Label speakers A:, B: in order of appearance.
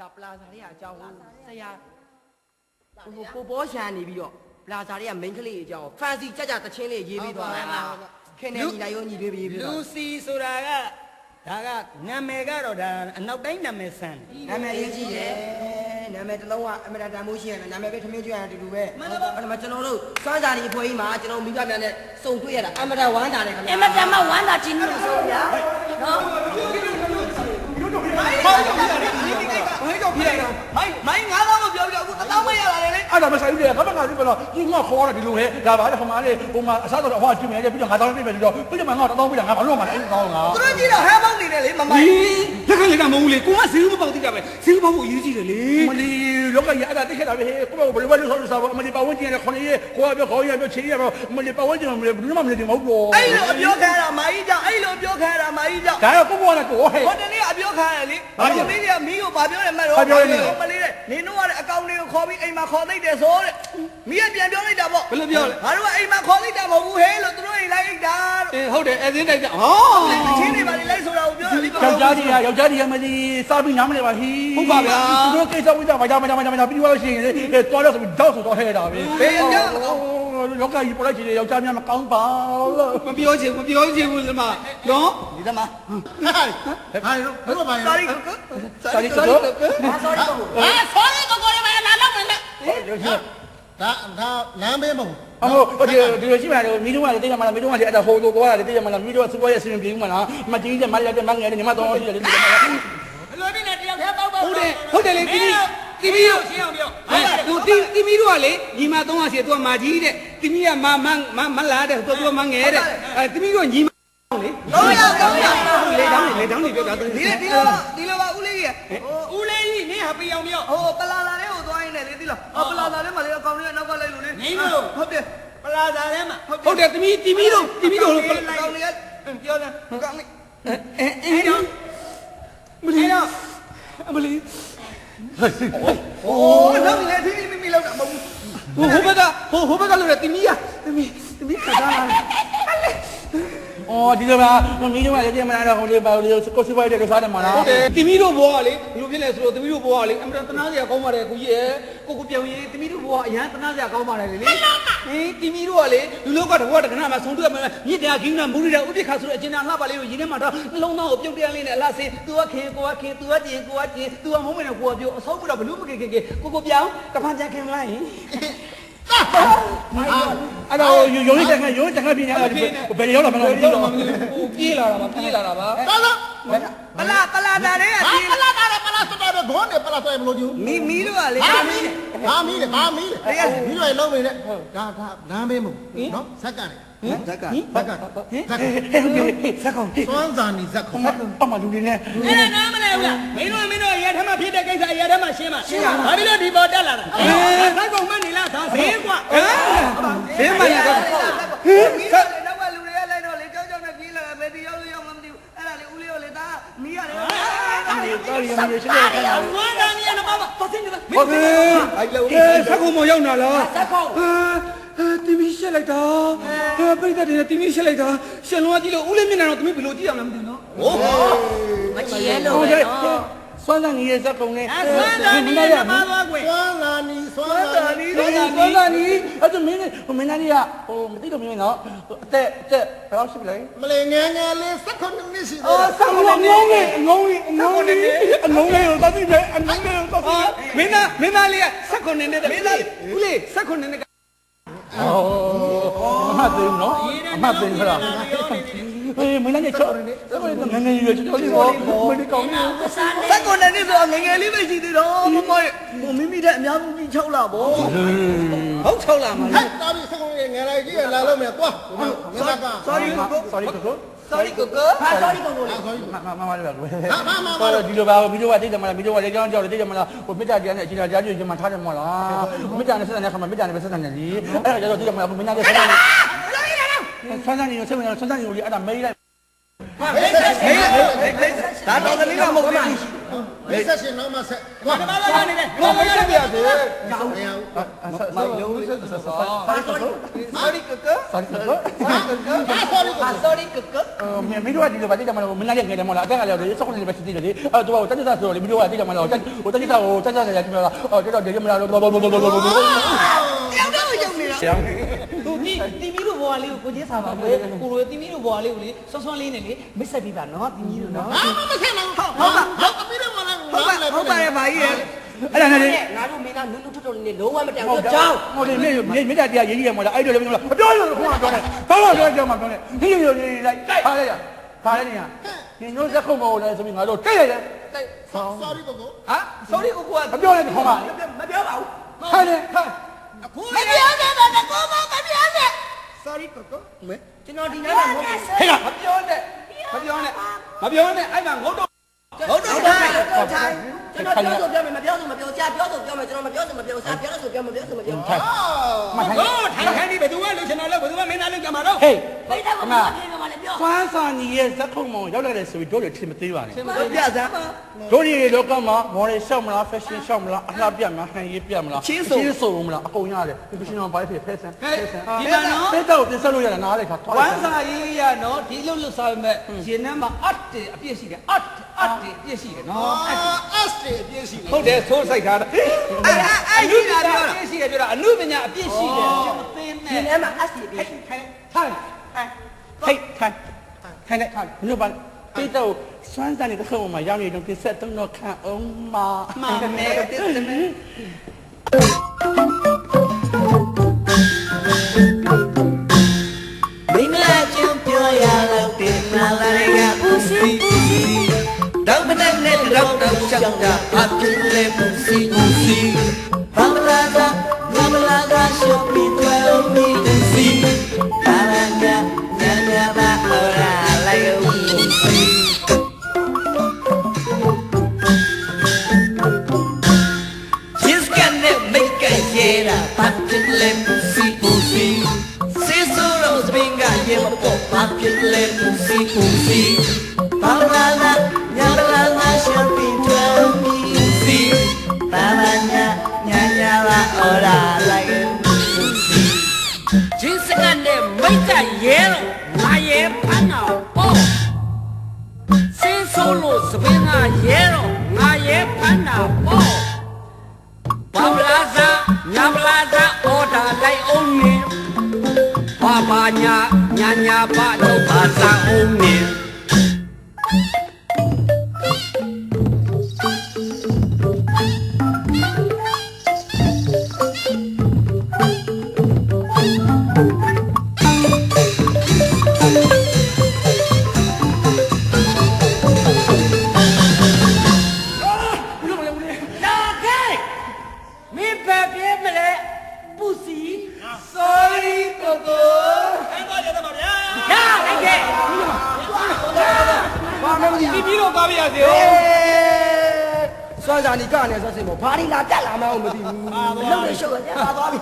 A: ဒါပလာဇာတွေကအကြောင်းဆရာဟိုကိုဘောရှာနေပြီးတော့ပလာဇာတွေကမိန်းကလေးအကြောင်းဖန်စီကြကြတချင်းလေးရေးပြီးသွားတာခင်နေညီလိုက်ရောညီလေးရေးပြီး
B: လူ
A: တော့
B: စီဆိုတာကဒါကနာမည်ကတော့ဒါအနောက်တိုင်းနာမည်ဆန်တယ်
A: နာမည်ရေးကြည့်တယ်နာမည်တစ်လုံးကအမရတန်မိုးရှိရတယ်နာမည်ပဲထမင်းကျွေးရတယ်တူတူပဲအဲ့ဒါမှကျွန်တော်တို့စွမ်းစာဒီအဖွဲကြီးမှာကျွန်တော်မိဘများနဲ့စုံတွေ့ရတာအမရဝမ်းတာတယ်ခင်ဗျာ
C: အမတမဝမ်းသာချင်းလို့ဆိုဗျာနော်
B: မိုင်းတော့ပြလိုက်တာမိုင်းမိုင်းငါးသောင်းလို့ပြောပြီးတော့အခုတစ်သောင်းမရလာတယ်လေ
D: အဲ့ဒါမ ဆိုင်ဘူးလေခမကဒီဘလောဒီငါခေါ်ရတယ်ဒီလိုဟဲ့ဒါပါလေခမလေးဟိုမှာအစားတော့အဟောကျွေးမယ်ပြီးတော့ငါတောင်းပြမယ်ပြီးတော့ပြီးတော့ငါတော့တောင်းပြတာငါဘာလို့မှလည်းအဲ့တောင်းငါ
B: သူတို့ကြည့်တော့ဟဲမောက်နေတယ်လေမမိုင်း
E: လက်ကလေးကမဟုတ်ဘူးလေကိုကဈေးမပေါက်တိတာပဲဈေးမပေါက်ဖို့အရေးကြီးတယ်လေ
D: မလီလောကကြီးအဲ့ဒါတိခဲ့တာပဲဟဲ့ကိုဘယ်လိုလဲဆိုတော့အမလီပဝန်းကျင်နဲ့ခொနည်းကိုပြောခေါ်ရပြောချီရပြောမလီပဝန်းကျင်မလီဘယ်လိုမှမလီမဟုတ်ဘူး
B: အဲ့လိုအပြောခံရတာမာကြီးကြောင့်အဲ့လိုပြောခံရတာမာကြီးကြောင့်
D: ဒါတော့ကိုဘောနဲ့ကိုဟဲ့
B: ဟိုတနေ့အပြောခံရတယ်လေဘာလို့မင်းကမီးကိုဘာပြောလဲမှတ်တော့မလေးတဲ့ နင်တို့ကလည်းအကောင်တွေကိုခေါ်ပြီးအိမ်မှာခေါ်သိတယ်ဆိုတဲ့မီးကပြန်ပြောလိုက်တာပေါ့
E: ဘယ်လိုပြောလဲ
B: ငါတို့ကအိမ်မှာခေါ်သိတာမဟုတ်ဘူးဟဲလို့သူတို့အိမ်လိုက်အိတ်တာ
E: အေးဟုတ်တယ်အဲစင်းတိုက်ကြဟော
B: အချင်းတွေပါလေလိုက်ဆိုတာကိုပြောတယ်လေ
D: ယောက်ျားကြီးယောက်ျားကြီးမလီစားပြီးနားမလဲပါဟီသူတို့ကိစ္စဝိကြမှာကြမှာကြမှာကြမှာပြီးတော့ရှိရင်တော်တော့ဆိုပြီးတောက်ဆိုတော့ဟဲ့တာပဲ လောကကြီးပေါ်လိုက်ချင်ယောက်ျားများမကောင်းပါလို့
E: မပြောချင်မပြောချင်ဘူးလမနော်
B: ဒီသမား
F: ဟာဟာတို့ဘယ်လိုပါလဲ
B: sorry ကို
D: စာရီဆိုတော့
C: အဲဆောရီကိုကိုရမလာလောက်မယ်လေ
F: ဒါဒါလမ်းဘေးမဟုတ်
D: အမို့ဒီဒီလိုရှိမှလည်းမိတို့ကလည်းတိတ်ရမှာလားမိတို့ကလည်းအဲ့ဒါဟိုလိုသွားတာတိတ်ရမှာလားမိတို့ကစူပါရဲ့အစရင်ပြေးမှာလားမတီးတဲ့မရတဲ့မငယ်တဲ့ညီမတော်ရှိတယ်လေ
C: ဘလို့ဒီနဲ့တယောက်တည်းပေါက်ပေါက်
E: ဟုတ်တယ်ဟုတ်တယ်လေတီဗီတီဗီကိုရှင်းအောင်ပြောဟိုတီတီဗီတို့ကလေညီမ300စီသူကမာကြီးတဲ့ တီဗီကမမမမလာတဲ့သူကမငယ်တဲ့အဲတီဗီကညီမလေ
B: တော့ရတော့ရ
E: လေတောင်းလေတောင်းနေပြောတာ
B: ဒီလေဒီလိုဒီလိုပါဦးလေးကြီးဟို
E: ဦးလေးကြီးနင်းဟာပြအောင်ပြော
B: ဟိုပလာလာလေးကိုသွားရင်းနဲ့လေဒီလိုဟောပလာလာလေးမလေးအကောင်လေးကနောက်ကလိုက်လို့လေ
E: နေလို့
B: ဟုတ်တယ်
E: ပလာဇာထဲမှာဟုတ်တယ်တီဗီတီဗီတို့တီဗီတို့လို့
B: အကောင်လေးကပြောတယ်အကောင်လေး
E: အဲအဲတော့မလီတော့မလီ
B: โอ้နောက်နေထိမိမိလောက်တာမဟုတ်ဘူး
E: ဟိုဟိုဘက်ကဟိုဟိုဘက်ကလို့တီဗီကတီဗီတီဗီခါတာ
D: အော်ဒီလိုပါမိတို့ကလည်းတိတ်မလာတော့ဟိုလေးပါလေးကိုစူပါရဲ့စားတယ်မလား
E: ဟုတ်တယ်တီမီတို့ဘွားကလေဘယ်လိုဖြစ်လဲဆိုတော့တီမီတို့ဘွားကလေအမှန်တနာစရာကောင်းပါတယ်ကိုကြီးရဲ့ကိုကိုပြောင်းရေးတီမီတို့ဘွားအရန်တနာစရာကောင်းပါတယ်လေဟင်းတီမီတို့ကလေလူလောကတဘွားတကနာမှာဆုံးတွေ့မှာမြစ်တရားခင်းနာမူရီတာဥပိ္ပခါဆိုတဲ့အကျဉ်းသားလှပလေးကိုရင်းထဲမှာတော့နှလုံးသားကိုပြုတ်တရားလေးနဲ့အလားစင်သူကခင်ကိုကခင်သူကကျင်ကိုကကျင်သူကမုံမနဲ့ကိုကပြောအဆောက်ပြီးတော့ဘလို့မခင်ခင်ကိုကိုပြောင်းတဖန်ကြခင်မလားဟင်
D: အဲ့တော့ယုံကြည်တဲ့ယုံကြည်တဲ့ပြင်းရတယ်ဘယ်ရောက်လာမလဲ
E: ပြောတော့မပြေးလာတာပါပြေးလာတာပါ
F: တော်တော့
B: ပလာပလာတာလေးက
F: ဟာ
B: ဒီ
F: ပလာတာပလာစတာပဲခေါင်းနဲ့ပလာဆွဲမလို့ကျူ
B: မီမီတို့ကလေ
F: ဘာမီးလဲဘာမီးလဲဘာမီးလဲမီးတွေလုံးနေတယ်ဒါဒါလမ်းဘေးမဟုတ်နော်ဇက်ကန်လေ
B: ဇက်က
F: ဇက်ကဇက်ကန်
D: စက်ကောင်
F: စွမ်းစာနီဇက်ခုံ
D: အမလူတွေနဲ့
E: အဲ့ဒါနားမလဲဘူးလားမင်းတို့မင်းတို့ရဲထဲမှာဖြစ်တဲ့ကိစ္စရဲထဲမှာရှင်းပါရှင်းပါဘာဖြစ်လို့ဒီပေါ်တက်လာတာအဲဘက်ကောင်မနေလားဒါဈေးကွာဟမ်ဈေးမှန်လား
B: ဟင်းဆက်နောက်ကလူတွေကလိုက်တော့လေကြောက်ကြောက်နဲ့ပြေးလာတယ်ဘယ်ဒီရောက်လို့ရောက်မှမသိဘူးအဲ့ဒါလေဦးလေးကိုလေဒါမီးရတယ်
D: တော်ရီတော်ရီရှင်းတယ်
E: ဝမ်းသာနေရတော့ပါပါသိနေတာ
D: ဟုတ်တယ်
E: အဲ့လိုစက်ကုံမရောက်နာလားစက်ကုံအာတီဗီရှက်လိုက်တာအာပိတ်တဲ့တင်တီဗီရှက်လိုက်တာရှက်လုံးကကြည့်လို့ဦးလေးမျက်နှာတော့သမီးဘယ်လိုကြည့်ရမလဲမသိဘူးနော်
C: မချီရဲလို့
D: ဟုတ်
C: ပဲ
D: တယ်
C: နော်
D: စွမ်းဆောင်နေတဲ့စက်ကောင်နဲ့
E: အဆွမ်းသာနေရမှာသွားကွယ်
F: စွမ်းလာနီစွမ်းလာနီ
D: စွမ်းဆောင်စွမ်းဆောင်နေအဲ့ဒါမင်းဟိုမင်းသားကြီးကဟိုမသိတော့မင်းနော်အသက်အသက်ဘယ်လောက်ရှိပြီလဲ
F: မလေးငယ်ငယ်လေးစက်ခုနှစ်ရှိသေး
D: အော်
F: တယ်
D: ဆောင်းလုံးငုံးလေးငုံးလေးငုံးလေးအငုံးလေးကိုတတ်ပြီပဲအငုံးလေးကိုတတ်ပြီ
E: အာမင်းသားမင်းသားလေးကစက်ခုနဲ့နဲ့မင်းသားဦးလေးစက်ခုနဲ့နဲ့
D: အော်အမှတ်သိနော်အမှတ်သိခလား အေးမင်းလည်းချောတယ်ဒါပေမဲ့ငငယ်ရွယ်ချောလေးတော့မင်းကောင်းနေ
B: ဇက်ကုန်တဲ့နေ့ဆိုငငယ်လေးပဲရှိသေးတော့မမရဲ့ဟိုမိမိတဲ့အများကြီး6လာပေါ့
E: ဟုတ်၆လာမှာ
F: ဟဲ့တာပြီးစက်ခုငယ်ငယ်လေးကြီးလာလို့မယ်သွားငါက
B: sorry ကို
D: sorry ကို
B: sorry ကိုကို
C: ဟာဆောရီကိုကိုလေ
D: မမမမလေးပါကွယ်ဘာလို့ဒီလိုပါမီးတို့ကတိတ်တယ်မလားမီးတို့ကလေကြောင်းကြောက်တယ်တိတ်တယ်မလားဟိုမေတ္တာတရားနဲ့အချိန်တရားကျွေးချင်မှထားတယ်မဟုတ်လားမေတ္တာနဲ့ဆက်တဲ့ခါမှာမေတ္တာနဲ့ပဲဆက်တယ်လေအဲ့ဒါကြတော့တိတ်တယ်မလားမင်းသားလေးဆက်တယ် ဆန်းဆန်းနေဆက်ဝင်ဆန်းဆန်းနေလို့အဲ့ဒါမေးလိုက်
B: ဒါတော်သမီးကမဟုတ်ဘူး
F: မိတ်ဆက်ရှင်နောက်မှဆက်ကွာ
C: ဘာလို့လဲနေလဲ
E: ဘာမဆက်ပြစေ
F: ကြောင်းရအောင်
D: မိုင်လုံးဆက်ဆက်ဆက်
B: sorry ကက
D: sorry
F: ဟာဆောရီကို
B: sorry ကက
D: မင်းတို့ကဒီလိုပါတိတယ်မလို့မင်းလည်းငယ်တယ်မလားအတက်ကလည်းစောကနေပဲစစ်တယ်လေအဲ့တော့တက်တက်ဆိုတော့လေမင်းတို့ကတိတယ်မလားတက်ဟိုတက်တက်ကိုတက်တက်ရကြည့်မလားအော်တက်တော့တယ်မလားတော့
B: တော့ယုံနေတာ
D: ဆရာ
C: သူတီတီမီတို့ဘွားလေးကိုကိုကြီးစားပါပဲကိုလိုတီမီတို့ဘွားလေးကိုလေဆွဆွလေးနဲ့လေမိတ်ဆက်ပြီးပါနော်တီမီတို့နော်
F: အာမဆက်နိုင်ဟုတ်ဟုတ်ပါဟုတ်အမီးတော့မလား
B: ဟုတ်ပါဟုတ်ပါတယ်ဗျာကြီးရဲ့
D: အဲ့ဒါနဲ့လေ
A: ငါတို့မင်းသားနုနုထွတ်ထွတ်နေလုံးဝမတန်ဘူးကြောင်း
D: ဟိုလေမင်းမင်းတရားရေးကြီးရမလားအဲ့တော့လေမင်းမပြောလို့ခေါင်းတော့တယ်ဘာလို့ပြောကြမှာပြောနေဒီလိုလေးလိုက်ဟာလေဘာလဲနေဟာဒီတို့ဇက်ခုံမောလဲဆိုပြီးငါတို့တိတ်ရတယ်တိတ်ဆောင်
F: ဆောရီကိုကို
B: ဟာ sorry ကိုက
D: မပြောနဲ့ခေါင်းပါ
B: မပြောပါဘူး
D: ဟာလေဟာ
B: အခု
C: မပြောနဲ့တော့ကိုမမပြောနဲ့
F: sorry ကိုကိုမဲ
A: ကျွန်တော်ဒီနားမှာမဟုတ်ဘူး
D: ဟဲ့က
E: မပြောနဲ့မပြောနဲ့မပြောနဲ့အဲ့မှာငုတ်တော့
B: ဟုတ်တော့ထိုင်ဟုတ်ထိုင်
A: ကျွန်တော်ပြောဆိုပြောမယ်မပြောဆိုမပြောဆရာပြောဆိုပြောမယ်ကျွန်တော်မပြောဆိုမပြောဆရာပြောဆိုပြောမပြောဆိုမပြော
D: ထိုင်မထိုင်
E: ဟောထိုင်ခိုင်းဒီဘယ်သူကလှုပ်ချင်တော့လဲဘယ်သူကမင်းသားလှုပ်ကြမှာတော့
D: ဟေး
C: ဘိတ်တော့မပြောနဲ့ကလည်းပြော
D: ဖန်းစာညီရဲ့ဇက်ခုံမောရောက်လာတယ်ဆိုပြီးတို့တွေထင်မသေးပါနဲ့
B: ဟုတ်ပြစမ်း
D: တို့ဒီလောကမှာမော်ရီရှောက်မလားဖက်ရှင်ရှောက်မလားအလှပြတ်မလားဟန်ရေးပြတ်မလားချင်းဆိုမလားအကုန်ရတယ်ဒီရှင်တော်ဘိုင်းဖြစ်ဖက်ဆန်ဖက်ဆန်
E: ဒီမှာနော်
D: ဖက်တော့ပြင်ဆက်လို့ရတာနားလေခါ
E: ဝမ်းစာရေးရနော်ဒီလှုပ်လှုပ်စားမဲ့ရှင်နှမ်းမှာအတ်တယ်အပြည့်ရှိတယ်အတ်အတ်တယ်အပြည့်ရှိတယ်နော်
F: အာအစ်တေအပြည့်ရှိတယ်
E: ဟုတ်တယ်သိုးဆိုင်ထားတာ
B: အဲ့အဲ့အဲ့ဒီလာပြော
E: အ
B: တာ
E: ပြည့်ရှိတယ်ပြောတာအနုပညာအပြည့်ရှိတယ်ရှင်မသိ
A: ဒီ
E: နဲ့
A: ထဲမှာ S ပြည့်
D: ထိုင်ထိုင်ဟိတ် ထိုင်ထိုင်လိုက်ထိုင်ညပါပိတော့စွမ်းစားနေတဲ့ခုံမှာရောက်နေတော့ပြင်ဆက်တော့ခံအောင်မ
B: မမဲတက်တယ်မဲ
C: မင်္ဂလာကျုံပြောရလို့တင်လာလာကဦးစီဦးစီ
B: တော့မနဲ့နဲ့တော့တော့ရှောက်တာအပြည့်လေပူစီပူစီ
C: ဘာမလာကဘာမလာကရှော့ပြီးတော့မီတစီ
B: make a yera Papi le pusi pusi Si solo spinga yema po Papi le pusi pusi
C: ဘာမလာကညမလာကရှော့ပြီးတော့မီတစီဘာလာကညညပါအော်
G: Say solo, swing a yellow, my yeah, pana, oh. Bablaza, Nablaza, order like only. Baba nya, nya nya, ba no baza only. လာ
E: ပြီးတော့ကားပြရစေ
A: စွမ်းစားနေကနေဆက်စင်ပေါ့ဘာဒီလာတက်လာမှန်းမသိဘူးအလုပ်တွေရှုပ်ရပါသွားပြီ